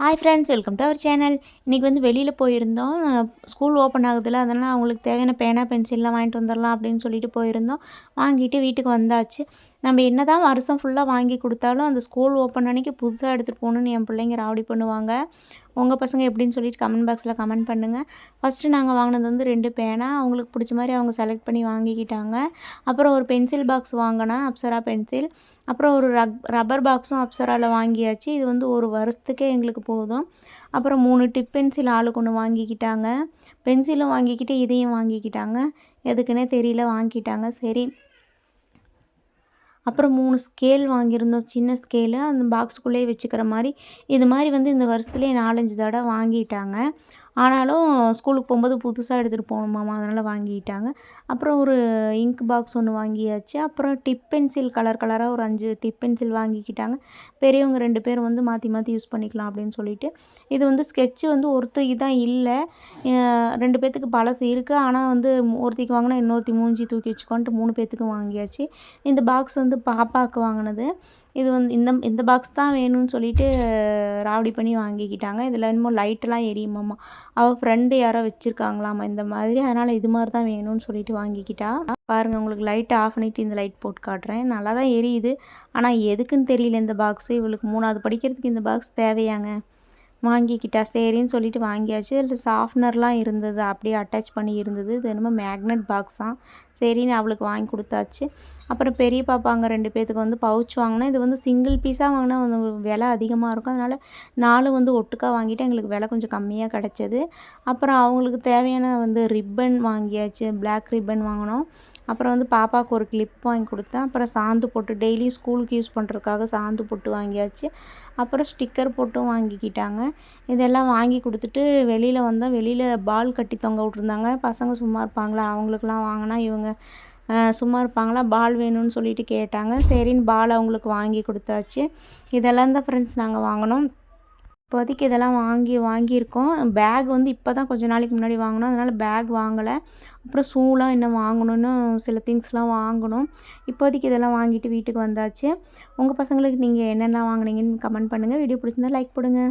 Hi friends welcome to our channel இன்றைக்கி வந்து வெளியில் போயிருந்தோம். ஸ்கூல் ஓப்பன் ஆகுதுல்ல அதனால் அவங்களுக்கு தேவையான பேனா பென்சில்லாம் வாங்கிட்டு வந்துடலாம் அப்படின்னு சொல்லிட்டு போயிருந்தோம். வாங்கிட்டு வீட்டுக்கு வந்தாச்சு. நம்ம என்ன தான் வருஷம் ஃபுல்லாக வாங்கி கொடுத்தாலும் அந்த ஸ்கூல் ஓப்பன் அன்னைக்கு புதுசாக எடுத்துகிட்டு போகணுன்னு என் பிள்ளைங்க ராவடி பண்ணுவாங்க. உங்கள் பசங்க எப்படின்னு சொல்லிட்டு கமெண்ட் பாக்ஸில் கமெண்ட் பண்ணுங்கள் ஃபஸ்ட்டு நாங்கள் வாங்கினது வந்து ரெண்டு பேனா. அவங்களுக்கு பிடிச்ச மாதிரி அவங்க செலக்ட் பண்ணி வாங்கிக்கிட்டாங்க. அப்புறம் ஒரு பென்சில் பாக்ஸ் வாங்கினேன் அப்சரா பென்சில் அப்புறம் ஒரு ரப் ரப்பர் பாக்ஸும் அப்சராவில் வாங்கியாச்சு. இது வந்து ஒரு வருஷத்துக்கே எங்களுக்கு போதும். அப்புறம் மூணு டிப் பென்சில் ஆளுக்கு ஒன்று வாங்கிக்கிட்டாங்க. பென்சிலும் வாங்கிக்கிட்டு இதையும் வாங்கிக்கிட்டாங்க. எதுக்குன்னே தெரியல வாங்கிக்கிட்டாங்க சரி. அப்புறம் மூணு ஸ்கேல் வாங்கியிருந்தோம். சின்ன ஸ்கேலு அந்த பாக்ஸுக்குள்ளேயே வச்சுக்கிற மாதிரி. இது மாதிரி வந்து இந்த வருஷத்துலேயே நாலஞ்சு தடவை வாங்கிட்டாங்க. ஆனாலும் ஸ்கூலுக்கு போகும்போது புதுசாக எடுத்துகிட்டு போகணுமாமா அதனால் வாங்கிட்டாங்க. அப்புறம் ஒரு இங்க் பாக்ஸ் ஒன்று வாங்கியாச்சு. அப்புறம் டிப் பென்சில் கலர் கலராக ஒரு அஞ்சு டிப் பென்சில் வாங்கிக்கிட்டாங்க. பெரியவங்க ரெண்டு பேர் வந்து மாற்றி மாற்றி யூஸ் பண்ணிக்கலாம் அப்படின்னு சொல்லிட்டு. இது வந்து ஸ்கெட்சு வந்து ஒருத்தருக்கு தான் இல்லை. ரெண்டு பேர்த்துக்கு பழசு இருக்குது ஆனால் வந்து ஒருத்திக்கு வாங்கினா இன்னொருத்தி மூஞ்சி தூக்கி வச்சுக்கோன்ட்டு மூணு பேர்த்துக்கும் வாங்கியாச்சு. இந்த பாக்ஸ் வந்து பாப்பாவுக்கு வாங்கினது. இது வந்து இந்த இந்த பாக்ஸ் தான் வேணும்னு சொல்லிட்டு ராவடி பண்ணி வாங்கிக்கிட்டாங்க. இதில் என்னமோ லைட்டெல்லாம் எரியுமாம்மா அவள் ஃப்ரெண்டு யாரோ வச்சுருக்காங்களாம்மா இந்த மாதிரி. அதனால் இது மாதிரி தான் வேணும்னு சொல்லிட்டு வாங்கிக்கிட்டா. பாருங்கள் உங்களுக்கு லைட்டை ஆஃப் பண்ணிவிட்டு இந்த லைட் போட்டு காட்டுறேன். நல்லா தான் எரியுது. ஆனால் எதுக்குன்னு தெரியல இந்த பாக்ஸு இவளுக்கு மூணாவது படிக்கிறதுக்கு இந்த பாக்ஸ் தேவையாங்க? வாங்கிக்கிட்டா? சரின்னு சொல்லிட்டு வாங்கியாச்சு. அதில் சாஃப்னர்லாம் இருந்தது. அப்படியே அட்டாச் பண்ணி இருந்தது. இது என்னமோ மேக்னெட் பாக்ஸ் தான் சரின்னு அவளுக்கு வாங்கி கொடுத்தாச்சு. அப்புறம் பெரிய பாப்பாங்க ரெண்டு பேர்த்துக்கு வந்து பவுச் வாங்கினா இது வந்து சிங்கிள் பீஸாக வாங்கினா வந்து விலை அதிகமாக இருக்கும். அதனால் நாலு வந்து ஒட்டுக்காக வாங்கிட்டு எங்களுக்கு விலை கொஞ்சம் கம்மியாக கிடச்சிது. அப்புறம் அவங்களுக்கு தேவையான வந்து ரிப்பன் வாங்கியாச்சு. பிளாக் ரிப்பன் வாங்கினோம். அப்புறம் வந்து பாப்பாவுக்கு ஒரு கிளிப் வாங்கி கொடுத்தேன். அப்புறம் சாந்து போட்டு டெய்லி ஸ்கூலுக்கு யூஸ் பண்ணுறதுக்காக சாந்து போட்டு வாங்கியாச்சு. அப்புறம் ஸ்டிக்கர் போட்டும் வாங்கிக்கிட்டாங்க. இதெல்லாம் வாங்கி கொடுத்துட்டு வெளியில் வந்தால் வெளியில் பால் கட்டி தொங்க விட்ருந்தாங்க பசங்க சும்மா இருப்பாங்களா? அவங்களுக்குலாம் வாங்கினா இவங்க சும்மா இருப்பாங்களா? பால் வேணும்னு சொல்லிட்டு கேட்டாங்க. சரின்னு பால் அவங்களுக்கு வாங்கி கொடுத்தாச்சு. இதெல்லாம் தான் ஃப்ரெண்ட்ஸ் நாங்கள் வாங்கினோம். இப்போதைக்கு இதெல்லாம் வாங்கி வாங்கியிருக்கோம். பேக் வந்து இப்போ தான் கொஞ்ச நாளைக்கு முன்னாடி வாங்கினோம். அதனால் பேக் வாங்கலை. அப்புறம் ஷூலாம் இன்னும் வாங்கணும்னு சில திங்ஸ்லாம் வாங்கணும் இப்போதைக்கு இதெல்லாம் வாங்கிட்டு வீட்டுக்கு வந்தாச்சு. உங்கள் பசங்களுக்கு நீங்கள் என்னென்ன வாங்கினீங்கன்னு கமெண்ட் பண்ணுங்கள் வீடியோ பிடிச்சிருந்தா லைக் போடுங்க.